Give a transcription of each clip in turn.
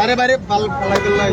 আরে বাইরে পাল পালাই ভাই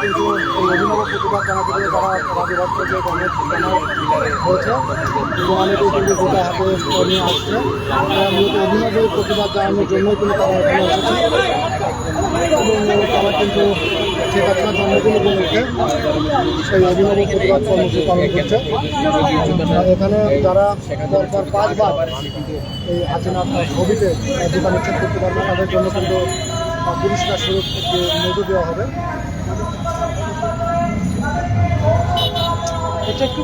কিন্তু অভিনব প্রতিবাদ জানাতে গিয়ে তারা হয়েছে এবং অনেকেই কিন্তু গোটা হাতে নিয়ে আসছে মূলত অভিনব প্রতিবাদ জানানোর জন্যই কিন্তু তারা এখানে এসেছে এবং তারা কিন্তু শেখ সেই অভিনব প্রতিবাদ কর্মসূচি পালন করছে। এখানে যারা পরপর পাঁচবার এই হাসিনার ছবিতে উচ্ছেদ করতে পারবে তাদের জন্য কিন্তু আহ, পুরস্কার স্বরূপ যে মধু দেওয়া হবে। এটা একটু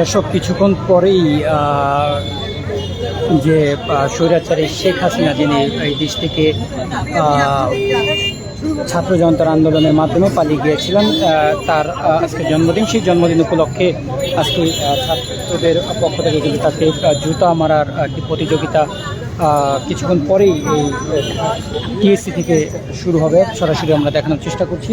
দর্শক, কিছুক্ষণ পরেই যে স্বৈরাচারী শেখ হাসিনা, যিনি এই দেশ থেকে ছাত্র জনতার আন্দোলনের মাধ্যমে পালিয়ে গিয়েছিলেন তার আজকে জন্মদিন। সেই জন্মদিন উপলক্ষে আজকে ছাত্রদের পক্ষ থেকে কিন্তু তাকে জুতা মারার একটি প্রতিযোগিতা কিছুক্ষণ পরেই এই টিএসসি থেকে শুরু হবে। সরাসরি আমরা দেখানোর চেষ্টা করছি।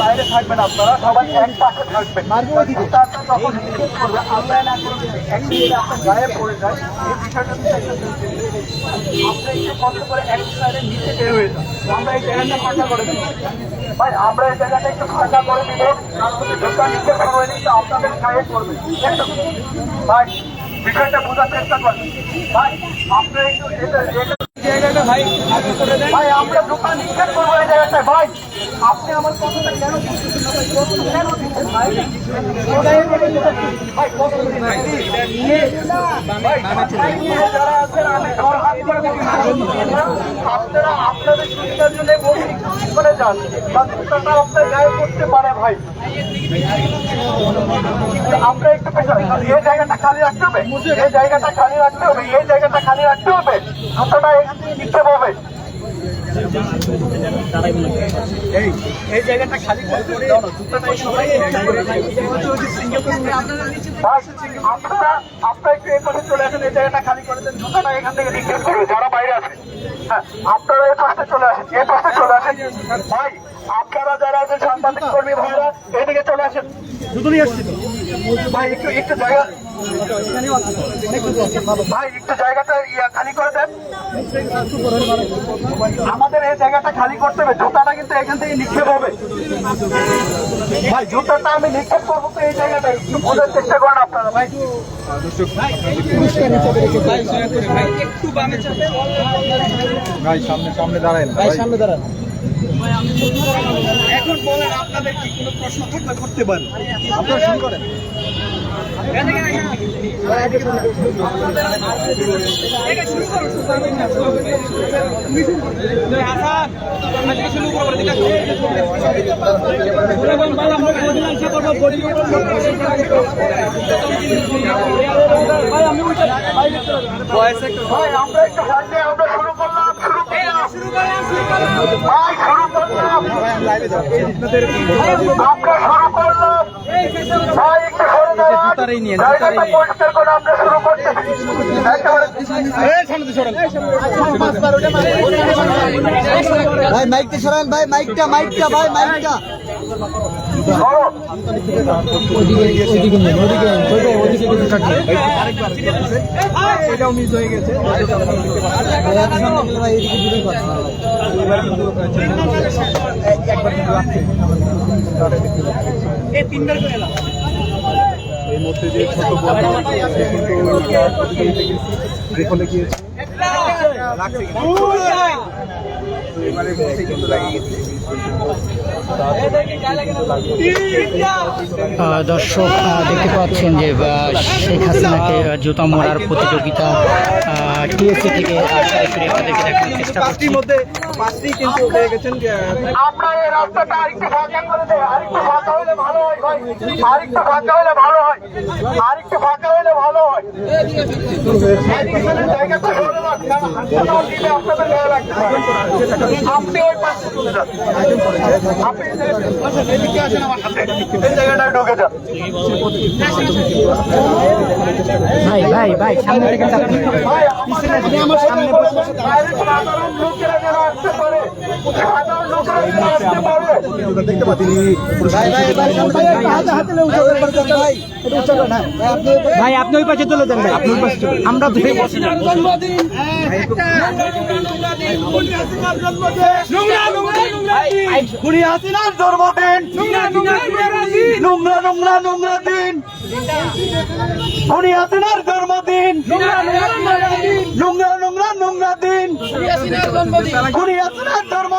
বাইরে থাকবেন আপনারা সবাই এক পাশে থাকবেন যখন নিষেধ না করবে একদিকে আপনার গায়ে পড়ে যায় বিষয়টা আপনি একটু কষ্ট করে এক সাইডে নিচে বের হয়ে যান আমরা এই জায়গাটা ফাঁকা করে দিব ভাই আমরা এই জায়গাটা একটু ফাঁকা করে দিব দোকান আপনাদের গায়ে পড়বে ভাই বিষয়টা বোঝার চেষ্টা করবেন ভাই, আপনারা একটু এটা জায়গাটা ভাই ভাই আমরা দোকান করব এই জায়গাটায় ভাই। আপনি আমার কথাটা কেন যারা আপনারা আপনাদের সুবিধার জন্য বলছি করে যান বা জুতাটা আপনার গায়ে পড়তে পারে ভাই আমরা একটু এই জায়গাটা খালি রাখতে হবে এই জায়গাটা খালি রাখতে হবে এই জায়গাটা খালি রাখতে হবে এখান থেকে হবে এই এই জায়গাটা খালি করে দাও না জুতোটা সবাই আপনারা আপনারা একটু এই পাশে চলে আসেন এই জায়গাটা খালি করে দেন জুতোটা এখান থেকে নিক্ষেপ করবে যারা বাইরে আছে। হ্যাঁ আপনারা এই পাশে চলে আসেন এই পাশে চলে আসেন। ভাই আপনারা যারা আছেন সাংবাদিক কর্মী ভাইরা এদিকে চলে আসেন। আসছি ভাই একটু একটু জায়গা ভাই একটু জায়গাটা ইয়া খালি করে দেন। আমাদের এই জায়গাটা খালি করতে হবে জুতাটা কিন্তু এখান থেকে নিক্ষেপ হবে। ভাই জুতাটা আমি নিক্ষেপ করব তো এই জায়গাটায় একটু বোঝার চেষ্টা করেন আপনারা ভাই। ভাই সামনে সামনে দাঁড়ায় ভাই সামনে দাঁড়ান। এখন বলেন আপনাদের কি কোনো প্রশ্ন থাকলে করতে পারেন আপনারা শুরু করেন। আমরা একটু সামনে আমরা শুরু করলাম। শুরু করলাম। শুরু করলাম। শুরু করলাম। ভাই একটু সরে দাঁড়ান জায়গাটা করে ভাই মাইকটা সরান ভাই মাইকটা মাইকটা ভাই মাইকটা এটাও মিস হয়ে গেছে ভাই এত সামনে গেলে ভাই এদিকে দূরে কথা এই মধ্যে যে দর্শক দেখতে পাচ্ছেন যে শেখ হাসিনাকে জুতা মোড়ার প্রতিযোগিতা টিএসসি থেকে সরাসরি আপনাদেরকে দেখানোর চেষ্টা করছি। মধ্যে পাঁচটি কিন্তু পেয়ে গেছেন আমরা এই রাস্তাটা আরেকটু ফাঁকা করে দেয় আরেকটু ফাঁকা হলে ভালো হয় ভাই। আরেকটু ফাঁকা হলে ভালো হয়। আরেকটু ফাঁকা হলে ভালো হয়। জায়গাটা সরে রাখ, কারণ হাসপাতাল দিলে আপনাদের গায়ে লাগতে পারে। আপনি ওই পাশে চলে যান। আপনি এদিকে আসেন আমার সাথে। এই জায়গাটায় ঢুকে যান। ভাই ভাই ভাই সামনে থেকে আমাদের আমার সামনে বাইরে সাধারণ লোকেরা যেন আসতে ভাই আপনি ওই পাশে চলে যান ভাই আপনি ওই পাশে চলে আমরা ধরে বসে হাসিনার জন্মদিন নোংরা নোংরা নোংরা দিন খুনি হাসিনার জন্মদিন নোংরা নোংরা নোংরা দিন খুনি হাসিনার জন্মদিন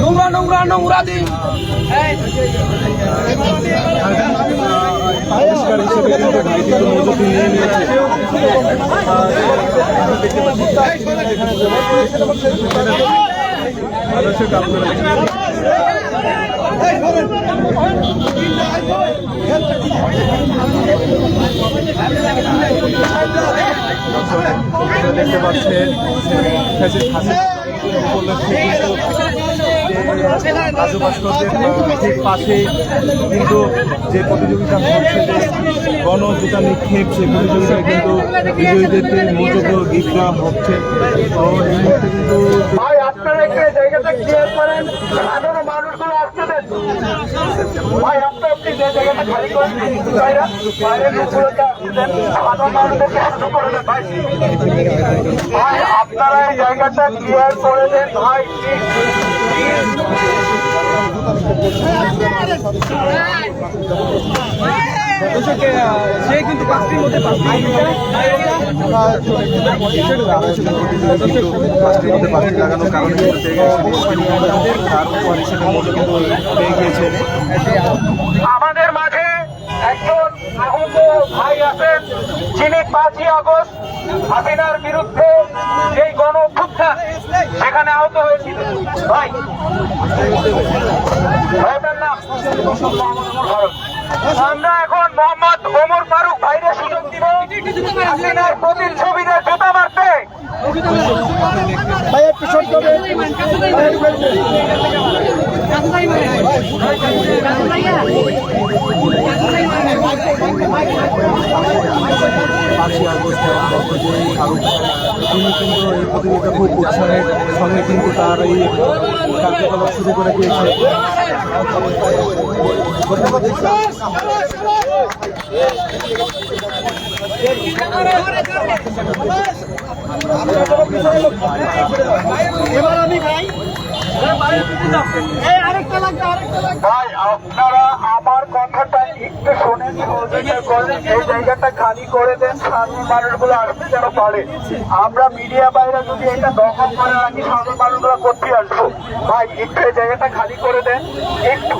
নোংরা নোংরা নোংরা দিন দেখতে পাচ্ছেন উপলক্ষে রাজু পাশে কিন্তু যে প্রতিযোগিতা হচ্ছে যে গণ জুতা নিক্ষেপ সেই প্রতিযোগিতায় কিন্তু বিজয়ীদেরকে মজুদ গিফট হচ্ছে কিন্তু ভাই আপনি যে জায়গাটা খালি করেন। বাইরে আসতে দেন সাধারণ মানুষদেরকে শুরু আপনারা এই জায়গাটা ক্লিয়ার করে দেন ভাই সে কিন্তু পাঁচটির মধ্যে মধ্যে পাঁচটি লাগানোর কারণে তার উপর মজুদ কিন্তু গিয়েছে আমাদের একজন আহত ভাই আছেন, যিনি পাঁচই আগস্ট হাসিনার বিরুদ্ধে যেই গণ সেখানে আহত হয়েছিল। ভাই, ভাইটার নাম? আমরা এখন মোহাম্মদ ওমর ফারুক ভাইরে সুযোগ দিব। হাসিনার প্রতিচ্ছবিতে জুতা মারতে। ভাই, একটু শর্ট করবেন পাঁচই আগস্টে যে শাহরুখ তিনি কিন্তু এই প্রতিযোগিতা খুব উৎসাহের সঙ্গে কিন্তু তার এই কার্যকলাপ শুরু করে দিয়েছে। ভাই আপনারা আমার কথাটা একটু শুনেন, সহযোগিতা করেন, এই জায়গাটা খালি করে দেন, সাধারণ মানুষগুলো আসতে যেন পারে। আমরা মিডিয়া বাইরে যদি এটা দখল করে রাখি, সাধারণ মানুষগুলো করতে আসব। ভাই, একটু এই জায়গাটা খালি করে দেন, একটু।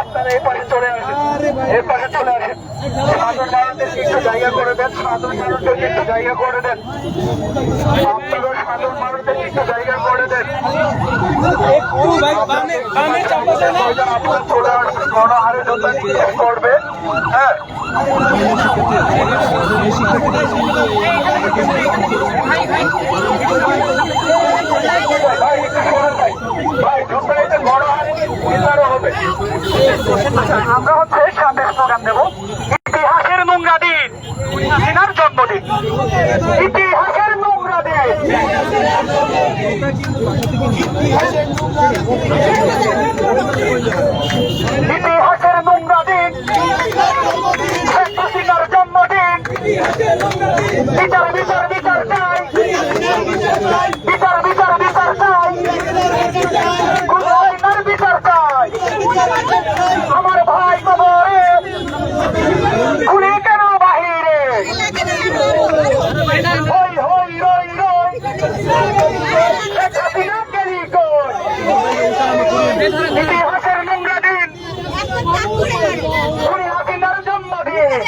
আপনারা এই চলে আসেন পাশে চলে আসেন। সাধারণ একটু জায়গা করে দেন সাধারণ মানুষদেরকে একটু জায়গা করে দেন আপনারা সাধারণ মানুষদেরকে একটু জায়গা করে দেন আপনার চলে আসবে গণহারে যত নিক্ষেপ করবে হ্যাঁ ভাই এটা গণহারে হবে আচ্ছা, আমরা হচ্ছে সামনে স্লোগান দেব ইতিহাসের নোংরা দিন। সিনার জন্মদিন। ইতিহাসের নোংরা দিন। ইতিহাসের নোংরা দিন শেখ হাসিনার জন্মদিন বিচার বিচার বিচার চাই বিচার বিচার বিচার চাই কোন আইনার বিচার চাই আমার ভাই কবরে খুলে কেন বাহিরে হই হই রই রই শেখ হাসিনা গেলি কই ইতিহাসের নোংরা দিন খুনি হাসিনার জন্মদিন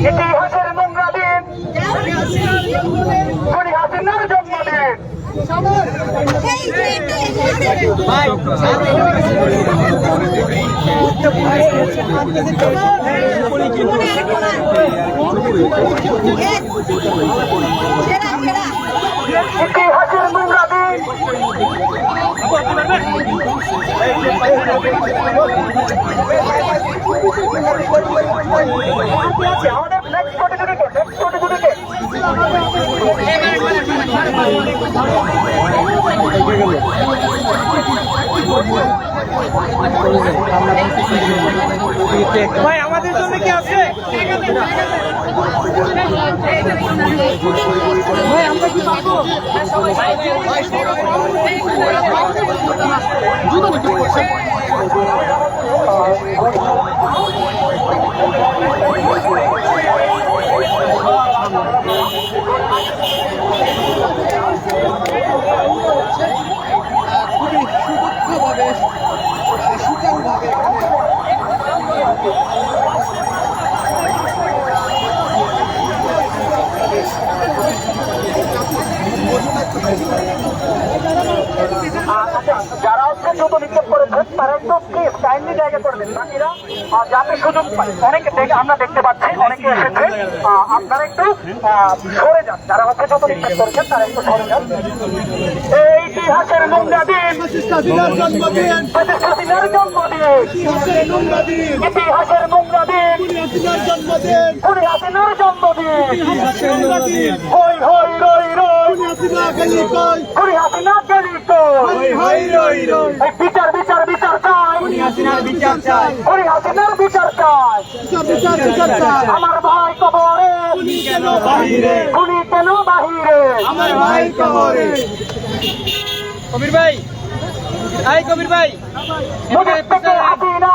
ইতিহাসের নোংরা দিন খুনি হাসিনার জন্মদিন ইতিহাসের নোংরা আমাদের নেক্সট কোটিগুলিকে নেক্সট কোটিগুলিকে ভাই আমাদের জন্য কি আছে? ভাই আমরা কি পাবো? আচ্ছা, যারা হচ্ছে দ্রুত নিক্ষেপ করেছেন তারা একটু প্লিজ কাইন্ডলি জায়গা করবেন বাকিরা? যাতে সুযোগ অনেকে দেখে আমরা দেখতে পাচ্ছি, অনেকে এসেছে। আপনারা একটু সরে যান। যারা হচ্ছে যত নিক্ষেপ করেছেন, তারা একটু সরে যান। এই ইতিহাসের নোংরা দিন দিন বিচার বিচার বিচার চাই। হাসিনার বিচার চাই। খুনি হাসিনার বিচার চাই। বিচার বিচার চাই। আমার ভাই কবরে। কেন বাহিরে? খুনি কেন বাহিরে? আমার ভাই কবরে। কবির ভাই। এই কবির ভাই। মুজিব থেকে হাসিনা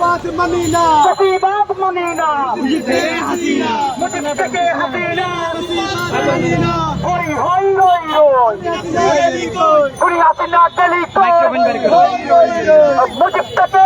বাত মানি না। প্রতিবাদ মানি না। হাসিনা মুজিব থেকে হাসিনা মানি না। খুনি হই রই রই খুনি হাসিনা গেলি করো। মুজিব থেকে